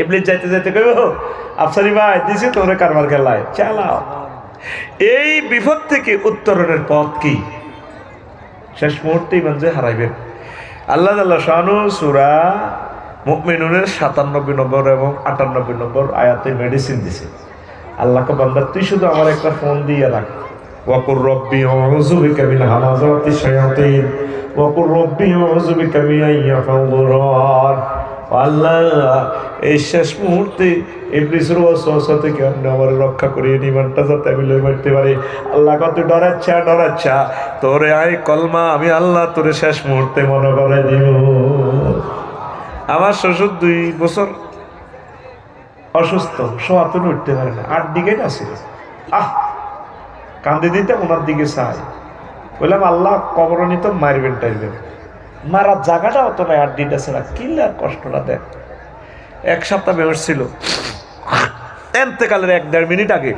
এবলিস যাইতে যাইতে কইব, আফসারি ভাই, দিছি তোরে কারবার খেলায়, চালাও। এই বিপদ থেকে উত্তরণের পথ কি? শেষ মুহূর্তেই মানুষে হারাইবেন। আল্লাহ আল্লাহ শাহানু সুরা মুকমিনুনের সাতানব্বই নম্বর এবং আটানব্বই নম্বর আয়াতে মেডিসিন দিছে। আল্লাহকে বান্দা, তুই শুধু আমার একটা ফোন দিয়ে রাখ। ওয়াকুর রব্বি আউযু বিকা মিন হামাযাতি শায়াতিন, ওয়াকুর রব্বি আউযু বিকা মিন আইয়াফাদুরান আল্লাহ, এই শেষ মুহূর্তে ইবলিসের ওয়াসওয়াসা থেকে আপনি আমার রক্ষা করিয়ে নিমানটা যাতে আমি লই মারতে পারি। আল্লাহ কত ডরাচ্ছা ডরাচ্ছা তোরে আয় কলমা, আমি আল্লাহ তোরে শেষ মুহূর্তে মনে করে দিব। আমার শ্বশুর দুই বছর অসুস্থ সোয়াতুন উঠতে পারে না। আট দিকে আছে। আহ! কান্দে দিতে ওনার দিকে চাই বললাম, আল্লাহ কবর নিত মারবেন, টাইবেন। মারার জায়গাটা অত নয় আট দিনটা ছাড়া কিল্লার কষ্টটা দেখ। এক সপ্তাহ বেমস ছিল। এনতেকালের এক দেড় মিনিট আগে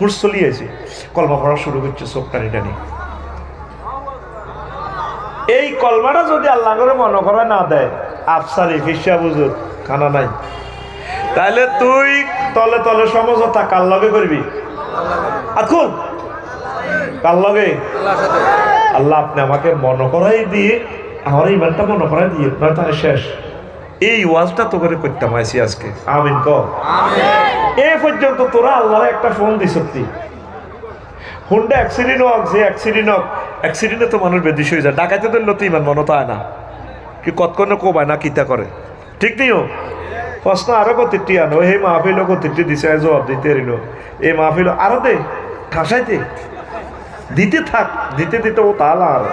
হুড় চলিয়েছে। কলমা পড়া শুরু করছে চোখ টানি। টানি এই কলমাটা যদি আল্লাহ করে মনে করে না দেয় আফসারি ফিসা বুঝুর খানা নাই। তাহলে তুই তলে তলে সমঝোতা কার লগে করবি? আকুন কার লগে? আল্লাহ আপনি আমাকে মনে করাই দিয়ে আমার ইমানটা মনে করাই দিয়ে তাহলে শেষ। এই ওয়াজটা তো করে করতাম আইসি আজকে। আমিন ক এ পর্যন্ত তোরা আল্লাহর একটা ফোন দিস সত্যি। হুন্ডা অ্যাক্সিডেন্ট হোক যে অ্যাক্সিডেন্ট হোক অ্যাক্সিডেন্টে তো মানুষ বেদিস হয়ে যায়। ডাকাইতে ধরলে তো ইমান মনে তো না। কি কতক্ষণে কোবায় না কিতা করে। ঠিক নিও প্রশ্ন আরও কতিটি আনো। সেই মাহফিল কতিটি দিছে জবাব দিতে এরিল। এই মাহফিল আরও দে ঠাসাইতে। দিতে থাক দিতে দিতে ও তালা আর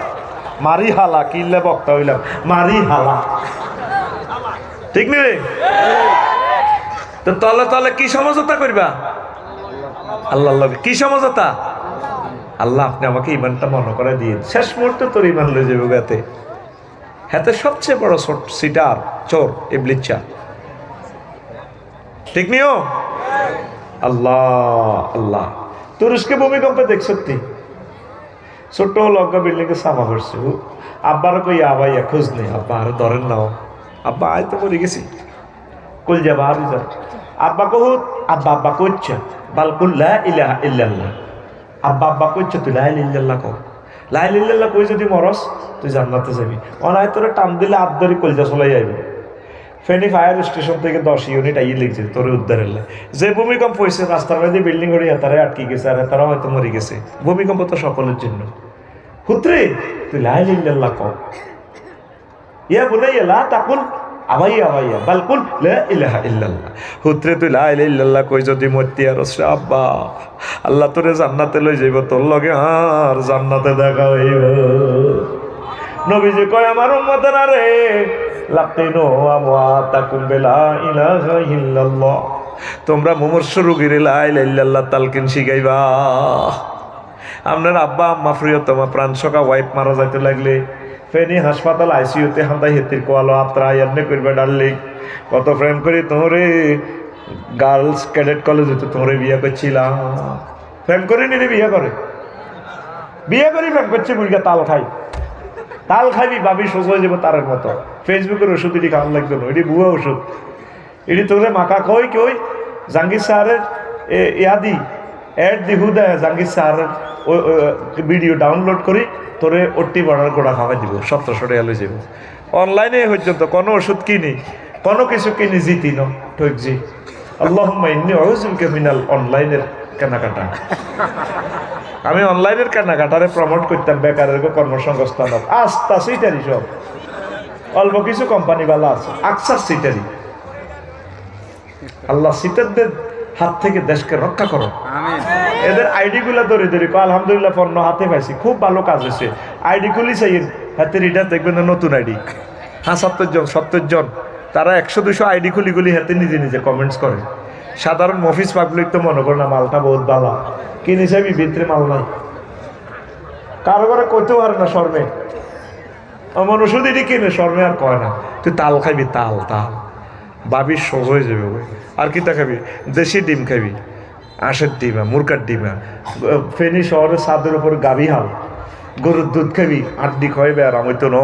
মারি হালা কিনলে বক্তা হইলাম? মারি হালা ঠিক নি রে? তলে তলে কি সমঝোতা করবা? আল্লাহ আল্লাহ কি সমঝোতা? আল্লাহ, আপনি আমাকে ইমানটা মনে করে দিয়ে শেষ মুহূর্তে তোর ইমান লয়ে যাবে গাতে। হাতে সবচেয়ে বড় সিটার, চোর ইবলিচ্ছা ঠিক নিও? আল্লাহ আল্লাহ। তুরস্কে ভূমিকম্পে দেখ সত্যি। ছোট্ট লঙ্কা বিল্ডিং এ সাফা করছে ও আব্বার কই আবাইয়া খোঁজ নেই আব্বা, আরে ধরেন নাও। আব্বা, আয় তো মরে গেছি। কুল যাবা আর যা। আব্বা কহুত, আব্বা আব্বা কইছে বালকুল লা ইলাহা ইল্লাল্লাহ। আব্বা আব্বা কইছে তুই লা ইলাহা ইল্লাল্লাহ কও। লা ইলাহা ইল্লাল্লাহ কই যদি মরস, তুই জান্নাতে যাবি। অনায় তোরে টান দিলে আব্দারি কলজা চলাই যাইবে ফেনি ফায়ার স্টেশন থেকে দশ ইউনিট আইয়ে লিখছে তোর উদ্ধারের। যে ভূমিকম্প হয়েছে রাস্তার মধ্যে বিল্ডিং করে তারা আটকে গেছে আর তারা হয়তো মরে গেছে। ভূমিকম্প তো সকলের জন্য। হুত্রে, তুই লাই লিল্লাল্লাহ কও। ইয়া বুনাইয়া, লা তাকুল ইলাহা তুই লা যদি আল্লাহ জান্নাতে লগে জান্নাতে দেখা হইব। নবীজি কয়, আমার উম্মতের আরে তোমরা মুমূর্ষ রোগীর লা তালকিন শিখাইবা। আপনার আব্বা, আম্মা, প্রিয়তমা, প্রাণ সকা ওয়াইফ মারা যাইতে লাগলে ফেনি হাসপাতাল আইসিইউতে হান্দাই হেতির কোয়ালো আত্রা ইয়ান্নে করবে ডার্লিং কত ফ্রেন্ড করি তোরে গার্লস ক্যাডেট কলেজে তোরে বিয়ে করছিলাম। ফ্রেন্ড করে নিলে বিয়ে করে? বিয়ে করি ফ্রেন্ড করছে মুরগা তাল খাই। তাল খাবি বাবি সোজ যাব তারের মতো। ফেসবুকের ওষুধ এটি খাওয়ার লাগতো না, এটি ভুয়া ওষুধ। এটি তোরে মাখা কই কই? জাঙ্গির সাহারের ইয়াদি, অ্যাড দি হুদা, জাঙ্গির সাহারের ভিডিও ডাউনলোড করি, তোরে ওটি বর্ডার গোড়া খাওয়াই দিব, সতেরোশো টাকা লই যাব অনলাইনে পর্যন্ত কোনো ওষুধ কিনি, কোনো কিছু কিনি জিতি ন, ঠকজি। আল্লাহ ইন্নি অহুজুলকে মিনাল অনলাইনের কেনাকাটা। আমি অনলাইনের কেনাকাটারে প্রমোট করতাম বেকারের কর্মসংস্থান আস্তা সিটারি সব। অল্প কিছু কোম্পানি বালা আছে আকসার সিটারি। আল্লাহ সিটারদের হাত থেকে দেশকে রক্ষা করো। এদের আইডি গুলা ধরে ধরে আলহামদুলিল্লাহ পণ্য হাতে পাইছি। খুব ভালো কাজ হয়েছে। আইডি গুলি চাই হাতে রিডার দেখবেন নতুন আইডি। হ্যাঁ সত্তর জন সত্তর জন। তারা একশো দুশো আইডি খুলি গুলি হাতে নিজে নিজে কমেন্টস করে। সাধারণ মফিস পাবলিক তো মনে করে না, মালটা বহুত ভালো। কিনে চাইবি ভিতরে মাল নাই। কারও করে কইতেও পারে না শর্মে। আমার ওষুধ এটি কিনে, শর্মে আর কয় না। তুই তাল খাবি তাল তাল। বাবির সহ হয়ে যাবে ওই আর কি তা খাবি? দেশি ডিম খাবি। আঁশের ডিমা মুরকার ডিমা। ফেনি শহরের ছাদের উপর গাবি হাল। গরুর দুধ খাবি, আড্ডি খাইবে আর আমি তো ন।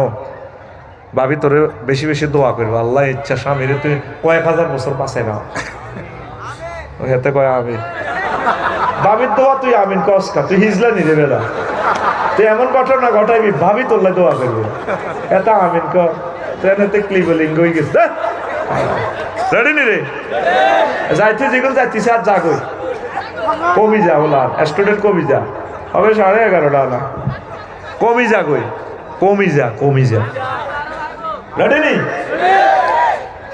ভাবি তোরে বেশি বেশি দোয়া করব। আল্লাহ ইচ্ছা, স্বামীরে তুই কয়েক হাজার বছর বাঁচাই না হাতে কয়, আমি। ভাবির দোয়া তুই আমিন কসকা তুই হিজলা নিরে বেলা। তুই এমন ঘটনা ঘটাইবি, ভাবি তোল্লা দোয়া করবি। এটা আমিন কর। ট্রেনেতে ক্লিবলিং হয়ে গেছে। রেডি নি রে? যাইতে যেগুলো যাইতেছে, আর জাগই কমি যা ওলা, স্টুডেন্ট কমি যা। হবে সাড়ে এগারোটা না কমি যা কই? কমি যা কমি যা। রেডি নি?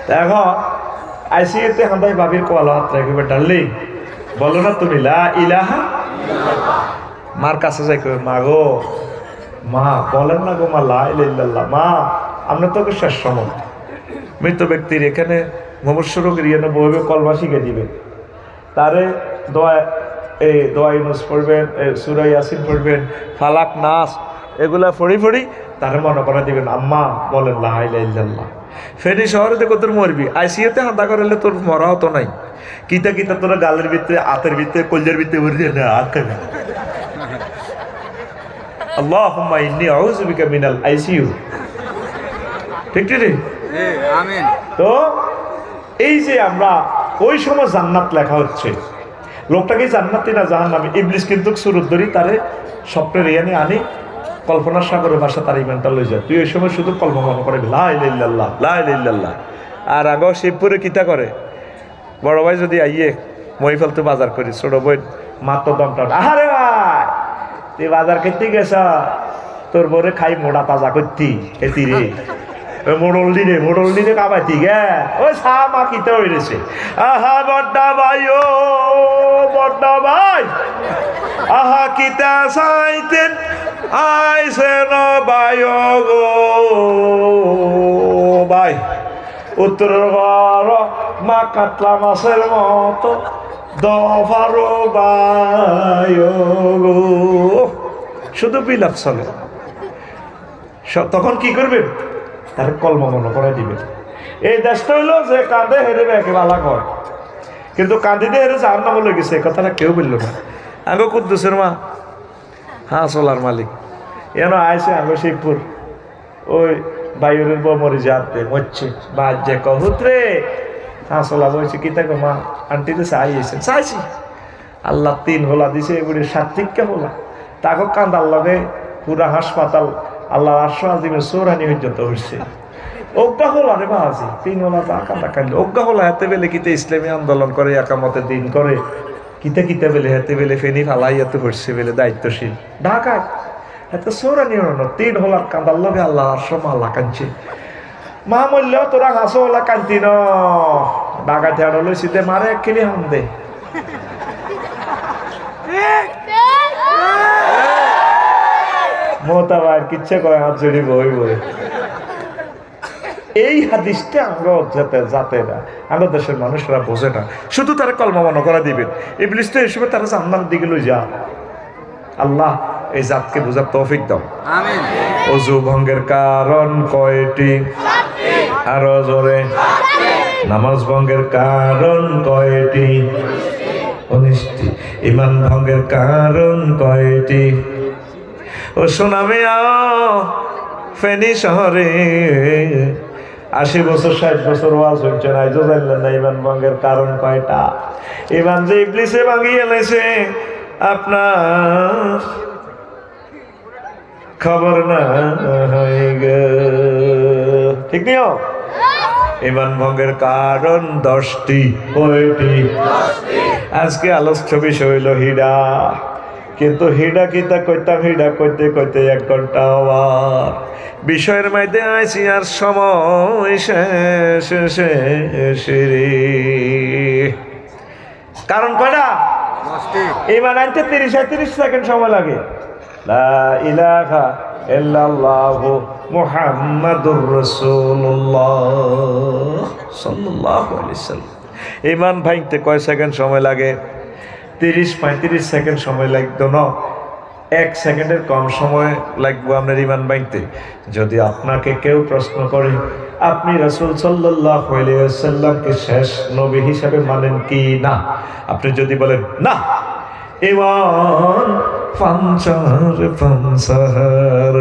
দেখো আইসিএতে হান্দাই বাবির কোয়ালা হাত রাখবে ডাললি বলো না তুমি, লা ইলাহা মার কাছে যাই কই মা গো, মা, বলেন না গো মা, লা ইল্লাল্লাহ। মা, আমরা তোকে শেষ সময়। মৃত ব্যক্তির এখানে মমস্য রোগের ইয়ে বইবে কলমা শিখে দিবে। তারে দোয়া এই দোয়া ইউনুস পড়বেন সুরাই ইয়াসিন পড়বেন, ফালাক, নাস, এগুলা ফড়ি ফড়ি তারে মনে করা দিবেন, আম্মা, বলেন লাহাইল্লাহ ফেনি শহরে দেখো তোর মরবি। আইসিএতে হাঁদা করলে তোর মরা হতো নাই। কিতা কিতা তোরা গালের ভিতরে আতের ভিতরে কলজের ভিতরে উড়ে না আল্লাহ ইন্নি মিনাল আইসিইউ। ঠিক ঠিক তো এই যে আমরা ওই সময় জান্নাত লেখা হচ্ছে। লোকটাকে জান্নাতি না জাহান নামে ইবলিস কিন্তু সুরত ধরি তারে স্বপ্নের ইয়ানে আনি কল্পনার সাগরের ভাষা তার ইমানটা লই যায়। তুই ওই সময় শুধু কল্পনা করে লাইল্লাহ লাইল্লাহ আর আগে শিবপুরে কিতা করে? বড় ভাই যদি আইয়ে মই ফেলতে বাজার করি, ছোট বই মাত্র দমটা আহারে ভাই, তুই বাজার করতে গেছ? তোর বরে খাই মোড়া তাজা করতি এতি রে। মোড়ল দিনে মোড়ল দিনে কামাইতি গে? ওই সা মা কিতে হইরেছে আহা বড্ডা ভাই, ও বড্ডা ভাই, আহা কিতা সাইতেন আইসেন ভাই ও গো ভাই, উত্তরের ঘর মা কাতলা মাছের মতো দফারো ও গো শুধু বিলাপ চলে। তখন কি করবেন? তার কলম মনে করে দিবে এই দেশটা হইল যে কাঁদে হেরে একে বালা কর কিন্তু কাঁদিতে হেরে যার নাম লয়ে গেছে কথাটা কেউ বলল না। আগে কুদ্দুসের মা হ্যাঁ সোলার মালিক। এন আইসে আগে শিবপুর। ওই বায়ুরের বউ মরি যাতে মরছে। বা যে কহুত রে! হ্যাঁ সোলা বলছে কি তাকে মা আন্টিতে চাই এসে চাইছি। আল্লাহ তিন হোলা দিছে, এগুলি সাত্বিককে হোলা? তাকে কান্দার লগে পুরা হাসপাতাল আল্লাহ আশ্র আজিমের সৌরানি পর্যন্ত হচ্ছে অজ্ঞা হলা রে বাজি তিন হোলা তা কান্দা কান্দে। অজ্ঞা হলা হাতে বেলে কিতে ইসলামী আন্দোলন করে একামতে দিন করে? কিতে কিতা বেলে হাতে বেলে ফেনি ফালাই এত হচ্ছে বেলে, দায়িত্বশীল। ঢাকায় এত সৌরানি হলো তিন হোলার কান্দার লগে আল্লাহ আশ্র মাল্লা কাঁদছে। মা মূল্য তোরা হাসো ওলা কান্তি ন। ডাকা ঠেড়ো লইছিতে মারে এক কিলি হাম দে। ভাইয়ের কিচ্ছে কয়, হাত জড়ি বই বই এই হাদিসটা আমরা যাতে যাতে না। আমাদের দেশের মানুষরা বোঝে না। শুধু তারা কলমা মনে করা দিবেন। ইবলিস তো হিসেবে তারা জান্নার দিকে লই যা আল্লাহ এই জাতকে বোঝার তৌফিক দাও। অজু ভঙ্গের কারণ কয়টি? আরও জোরে। নামাজ ভঙ্গের কারণ কয়টি? উনিশটি ইমান ভঙ্গের কারণ কয়টি? ও সোনামে আও ফেনি শহরে আশি বছর, ষাট বছর ওয়াজ হচ্ছে না আইজো জানলেন না ইমান ভঙ্গের কারণ কয়টা? ইমান যে ইবলিসে ভাঙিয়ে এলেছে আপনার খবর না ঠিক নিও ইমান ভঙ্গের কারণ দশটি আজকে আলোচ্য বিষয় হইল হিডা। কিন্তু হিডা কিতা কইতাম হিডা কইতে কইতে এক ঘণ্টা হওয়ার বিষয়ের মধ্যে আইছি আর সময় শেষ শেষ কারণ কয়টা? ইমান আনতে তিরিশ তিরিশ সেকেন্ড সময় লাগে। লা ইলাহা ইল্লাল্লাহু মুহাম্মাদুর রাসূলুল্লাহ সাল্লাল্লাহু আলাইহি সাল্লাম। ইমান ভাঙতে কয় সেকেন্ড সময় লাগে? তিরিশ পঁয়ত্রিশ সেকেন্ড সময় লাগতো না? এক সেকেন্ডের কম সময় লাগবে আপনার ইমান ভাঙতে। যদি আপনাকে কেউ প্রশ্ন করে, আপনি রসুল সাল্লাহ সাল্লামকে শেষ নবী হিসাবে মানেন কি? না। আপনি যদি বলেন, না। ইমান পাঞ্চার পাঞ্চার